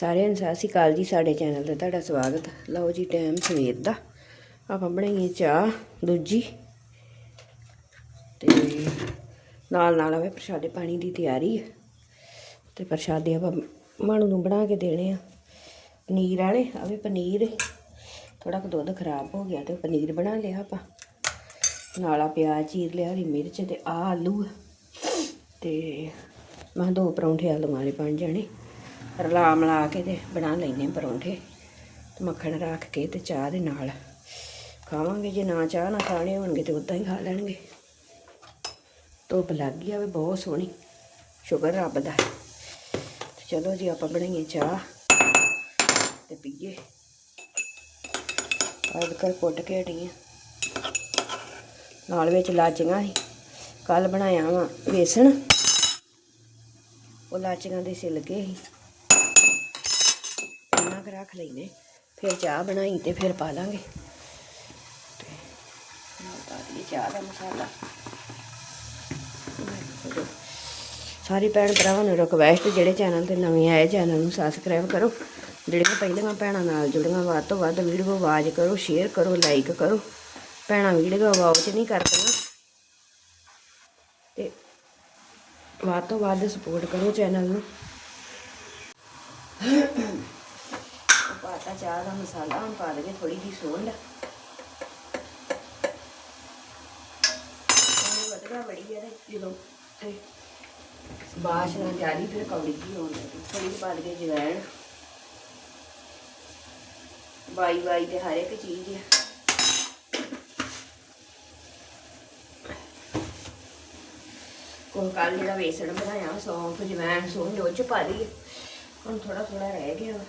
ਸਾਰਿਆਂ ਨੂੰ ਸਤਿ ਸ਼੍ਰੀ ਅਕਾਲ ਜੀ, ਸਾਡੇ ਚੈਨਲ ਤੇ ਤੁਹਾਡਾ ਸਵਾਗਤ ਲਓ ਜੀ ਟਾਈਮ ਸਵੇਰ ਦਾ। ਆਪਾਂ ਬਣਾਈਏ ਚਾਹ ਦੂਜੀ। ਤੇ ਨਾਲ ਨਾਲ ਆਵੇ ਪ੍ਰਸ਼ਾਦੇ ਪਾਣੀ ਦੀ ਤਿਆਰੀ ਹੈ। ਤੇ ਪ੍ਰਸ਼ਾਦੇ ਆਪਾਂ ਮਾਣੂ ਨੂੰ ਬਣਾ ਕੇ ਦੇਣੇ ਆ। ਪਨੀਰ ਵਾਲੇ, ਆਵੇ ਪਨੀਰ। ਥੋੜਾ ਕੁ ਦੁੱਧ ਖਰਾਬ ਹੋ ਗਿਆ ਤੇ ਪਨੀਰ ਬਣਾ ਲਿਆ ਆਪਾਂ। ਨਾਲਾ ਪਿਆਜ਼, ਚੀਰ ਲਿਆ, ਹਰੀ ਮਿਰਚ ਤੇ ਆ ਆਲੂ ਆ। ਤੇ ਮੈਂ ਕਿਹਾ ਦੋ ਪਰੌਂਠੇ ਆਲੂ ਵਾਲੇ ਬਣ ਜਾਣੇ। ਰਲਾ ਮਿਲਾ ਕੇ ਤੇ ਬਣਾ ਲੈਨੇ ਪਰੌਂਠੇ। ਮੱਖਣ ਰੱਖ ਕੇ ਤੇ ਚਾਹ ਦੇ ਨਾਲ ਖਾਵਾਂਗੇ। ਜੇ ਨਾ ਚਾਹ ਨਾ ਖਾਣੇ ਹੋਣਗੇ ਤੇ ਉਦਾਂ ਹੀ ਖਾ ਲੈਣਗੇ। ਧੁੱਪ ਲੱਗ ਗਈ ਆ ਵੀ ਬਹੁਤ ਸੋਹਣੀ। ਸ਼ੁਕਰ ਰੱਬ ਦਾ। ਚਲੋ ਜੀ ਆਪਾਂ ਬਣਾਈਏ ਚਾਹ ਤੇ ਪੀਏ। ਅੱਜ ਕੱਲ ਕੁੱਟ ਕੇ ਹਟੀ ਨਾਲ ਵਿੱਚ ਲਾਚੀਆਂ ਸੀ। ਕੱਲ ਬਣਾਇਆ ਵਾ ਵੇਸਣ। ਉਹ ਲਾਚੀਆਂ ਦੇ ਸਿਲ ਗਏ ਸੀ। ਇੰਨਾ ਕੁ ਰੱਖ ਲੈਨੇ ਫਿਰ ਚਾਹ ਬਣਾਈ ਤੇ ਫਿਰ ਪਾ ਲਾਂਗੇ। ਤੇ ਨਾਲ ਪਾ ਦਈਏ ਚਾਹ ਦਾ ਮਸਾਲਾ। ਸਾਰੇ ਭੈਣ ਭਰਾਵਾਂ ਨੂੰ ਰਿਕਵੈਸਟ ਜਿਹੜੇ ਚੈਨਲ ਤੇ ਨਵੇਂ ਆਏ ਚੈਨਲ ਨੂੰ ਸਬਸਕ੍ਰਾਈਬ ਕਰੋ। ਜਿਹੜੀਆਂ ਪਹਿਲੀਆਂ ਭੈਣਾਂ ਨਾਲ ਜੁੜੀਆਂ, ਵੱਧ ਤੋਂ ਵੱਧ ਵੀਡੀਓ ਆਵਾਜ਼ ਕਰੋ ਸ਼ੇਅਰ ਕਰੋ ਲਾਈਕ ਕਰੋ। ਭੈਣਾਂ ਵੀਡੀਓ ਵਾਚ ਨਹੀਂ ਕਰਦੀਆਂ ਤੇ ਵੱਧ ਤੋਂ ਵੱਧ ਸਪੋਰਟ ਕਰੋ ਚੈਨਲ ਨੂੰ। ਚਾਹ ਦਾ ਮਸਾਲਾ ਹੁਣ ਪਾ ਦੇਗੇ ਥੋੜੀ ਜਿਹੀ ਸੋਂਡ। ਉਹ ਵਧੀਆ ਬੜੀ ਹੈ ਤੇ ਜਦੋਂ ਤੇ ਬਾਸ਼ਨਾ ਜਾਰੀ, ਫਿਰ ਕੌੜੀ ਜੀ ਹੋਣ ਲੱਗੀ। ਥੋੜੀ ਜਿਹੀ ਪਾ ਦੇਗੇ ਜਵੈਣ। ਵਾਈ ਬਾਈ ਦੇ ਹਰ ਇੱਕ ਚੀਜ਼ ਹੈ ਕੋਲ ਕੱਲ ਜਿਹੜਾ ਵੇਸਣ ਬਣਾਇਆ, ਸੌਂਫ, ਜਵੈਣ ਸੋਹਣੀ ਉਹ ਚ ਪਾ ਲਈ ਹੁਣ ਥੋੜਾ ਥੋੜਾ ਰਹਿ ਗਿਆ ਵਾ।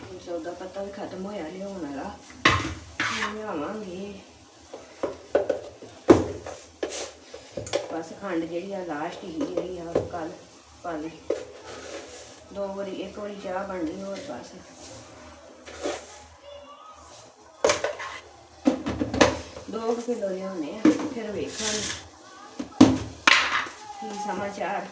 ਹੁਣ ਸੌਦਾ ਵੀ ਖਤਮ ਹੋਇਆ ਲਿਆਉਣ ਵਾਲਾ ਲਿਆਵਾਂਗੇ ਬਸ ਖੰਡ ਜਿਹੜੀ ਆ ਲਾਸਟ ਹੀ ਜਿਹੜੀ ਆ ਕੱਲ ਪਾ ਲਈ ਦੋ ਵਾਰੀ ਇੱਕ ਵਾਰੀ ਚਾਹ ਬਣਨੀ ਹੋਰ ਬਸ ਦੋ ਕੁ ਕਿਲੋ ਲਿਆਉਣੇ ਆ ਫਿਰ ਵੇਖਾਂਗੇ ਕੀ ਸਮਾਚਾਰ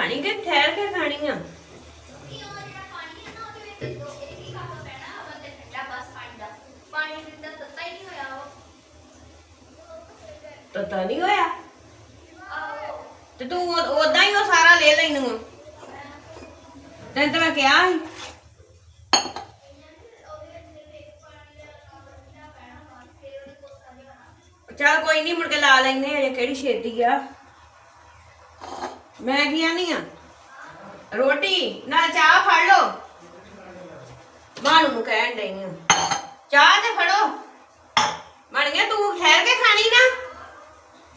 ਖਾਣੀ ਕਿ ਠਹਿਰ ਕੇ ਖਾਣੀ ਆ? ਤਤਾ ਨਹੀਂ ਹੋਇਆ? ਤੇ ਤੂੰ ਉਦਾਂ ਹੀ ਉਹ ਸਾਰਾ ਲੈ ਲੈਨੂੰ ਤੈਨੂੰ ਤਾਂ ਮੈਂ ਕਿਹਾ ਸੀ। ਚੱਲ ਕੋਈ ਨਹੀਂ, ਮੁੜ ਕੇ ਲਾ ਲੈਨੇ ਹਜੇ ਕਿਹੜੀ ਛੇਤੀ ਆ। ਮੈਂ ਕੀ ਨਹੀਂ ਆ? ਰੋਟੀ? ਨਾਲ ਚਾਹ ਫੜ ਲੋ ਮਾਣੂ ਨੂੰ ਕਹਿਣ ਡਈ ਆ। ਚਾਹ ਤੇ ਫੜੋ। ਬਣ ਗਿਆ, ਤੂੰ ਠਹਿਰ ਕੇ ਖਾਣੀ ਨਾ।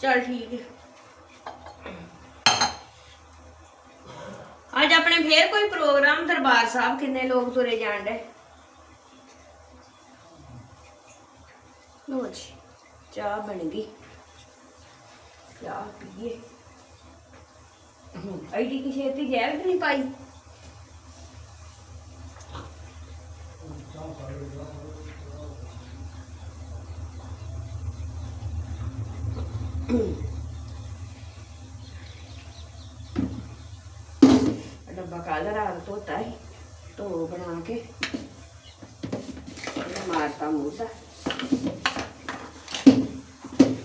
ਚਲ ਠੀਕ ਹੈ ਅੱਜ ਆਪਣੇ ਫੇਰ ਕੋਈ ਪ੍ਰੋਗਰਾਮ, ਦਰਬਾਰ ਸਾਹਿਬ ਕਿੰਨੇ ਲੋਕ ਤੁਰੇ ਜਾਣ ਡੇ ਲੋ ਜੀ, ਚਾਹ ਬਣ ਗਈ। ਚਾਹ ਪੀਏ। ਆਈਡੀ ਕੀ ਛੇਤੀ ਜੈਕਟ ਨਹੀਂ ਪਾਈ। ਡੱਬਾ ਕੱਲ ਰਾਤ ਧੋਤਾ ਹੈ ਧੋ ਬਣਾ ਕੇ ਮਾਰਤਾ ਮੂੰਹ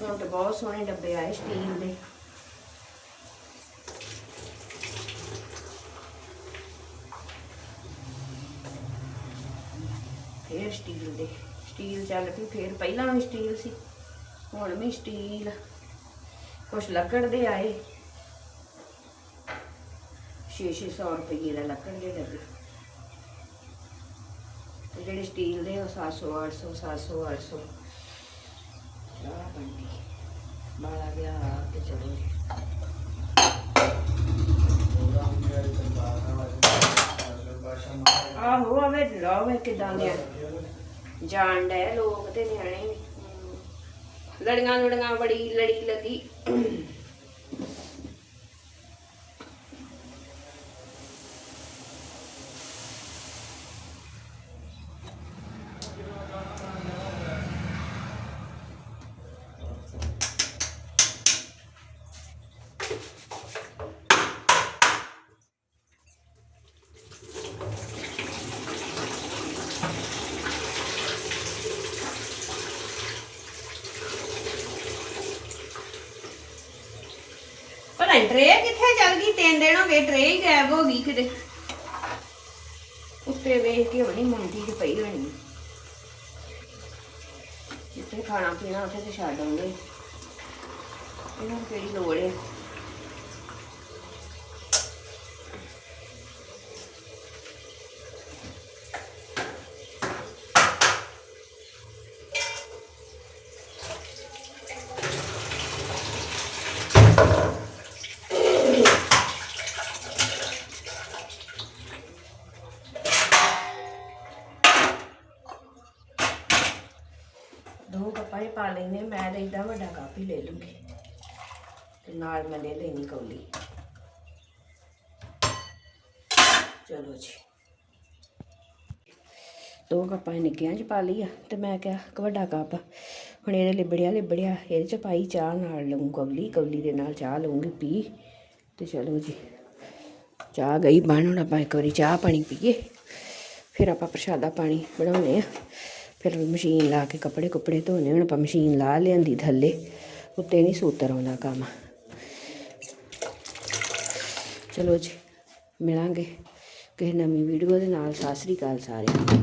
ਹੁਣ ਤਾਂ ਬਹੁਤ ਸੋਹਣੇ ਡੱਬੇ ਆਏ ਸਟੀਲ ਦੇ। ਫਿਰ ਸਟੀਲ ਦੇ। ਸਟੀਲ ਚੱਲ ਪਈ, ਫੇਰ ਪਹਿਲਾਂ ਵੀ ਸਟੀਲ ਸੀ। ਹੁਣ ਵੀ ਸਟੀਲ ਕੁਛ ਲੱਕੜ ਦੇ ਆਏ। 6-600 ਰੁਪਏ ਦਾ ਲੱਕੜ ਦੇ ਲੱਗੇ ਤੇ ਜਿਹੜੇ ਸਟੀਲ ਦੇ ਉਹ 700 800 700 800 ਚਾਹ ਬਣਦੀ ਬਾਲਾ ਗਿਆ ਤੇ ਚਲੋ ਆਹੋ, ਆਵੇ ਲਾਵੇ ਕਿਦਾਂ ਦੇ ਜਾਣ ਡੈ ਲੋਕ ਤੇ ਨਿਆਣੇ ਲੜੀਆਂ ਲੜੀਆਂ ਬੜੀ ਲੜੀ ਲੱਗੀ। ਟਰੇ ਕਿੱਥੇ ਚੱਲ ਗਈ? ਤਿੰਨ ਦਿਨ ਹੋ ਗਏ ਟਰੇ ਹੀ ਗਾਇਬ ਹੋ ਗਈ ਕਿਤੇ। ਉੱਤੇ ਵੇਖ ਕੇ ਹੋਣੀ ਮੰਡੀ ਤੇ ਪਈ ਹੋਣੀ। ਜਿੱਥੇ ਖਾਣਾ ਪੀਣਾ, ਉੱਥੇ ਤੇ ਛੱਡ ਆਉਂਦੇ। ਇਹਨਾਂ ਨੂੰ ਕਿਹੜੀ ਲੋੜ ਹੈ ਦੋ ਕੱਪਾਂ ਲੈਨੇ ਮੈਂ ਤਾਂ ਏਡਾ ਵੱਡਾ ਕੱਪ ਹੀ ਲੈ ਲੂੰਗੀ। ਤੇ ਨਾਲ ਮੈਂ ਲੈ ਲੈਣੀ ਕੌਲੀ। ਚਲੋ ਜੀ। ਦੋ ਕੱਪਾਂ 'ਚ ਨਿੱਕੀਆਂ 'ਚ ਪਾ ਲਈ ਆ ਤੇ ਮੈਂ ਕਿਹਾ ਇੱਕ ਵੱਡਾ ਕੱਪ। ਹੁਣ ਇਹਦੇ ਲਿਬੜਿਆ ਲਿਬੜਿਆ, ਇਹਦੇ 'ਚ ਪਾਈ ਚਾਹ ਨਾਲ ਲਊਂ ਕੌਲੀ ਕੌਲੀ ਦੇ ਨਾਲ ਚਾਹ ਲਊਂਗੀ ਪੀ। ਤੇ ਚਲੋ ਜੀ, ਚਾਹ ਗਈ, ਬਣ ਹੁਣ ਆਪਾਂ ਇੱਕ ਵਾਰੀ ਚਾਹ ਪਾਣੀ ਪੀਏ। ਫਿਰ ਆਪਾਂ ਪ੍ਰਸ਼ਾਦਾ ਪਾਣੀ ਬਣਾਉਨੇ ਆ ਫਿਰ ਮਸ਼ੀਨ ਲਾ ਕੇ ਕੱਪੜੇ ਕੁੱਪੜੇ ਧੋਣੇ ਹੁਣ ਆਪਾਂ ਮਸ਼ੀਨ ਲਾ ਲਿਆਂਦੀ ਥੱਲੇ, ਉੱਤੇ ਨਹੀਂ ਸੂਤਰ ਆਉਂਦਾ ਕੰਮ। ਚਲੋ ਜੀ, ਮਿਲਾਂਗੇ ਕਿਸੇ ਨਵੀਂ ਵੀਡੀਓ ਦੇ ਨਾਲ। ਸਤਿ ਸ੍ਰੀ ਅਕਾਲ ਸਾਰਿਆਂ ਨੂੰ।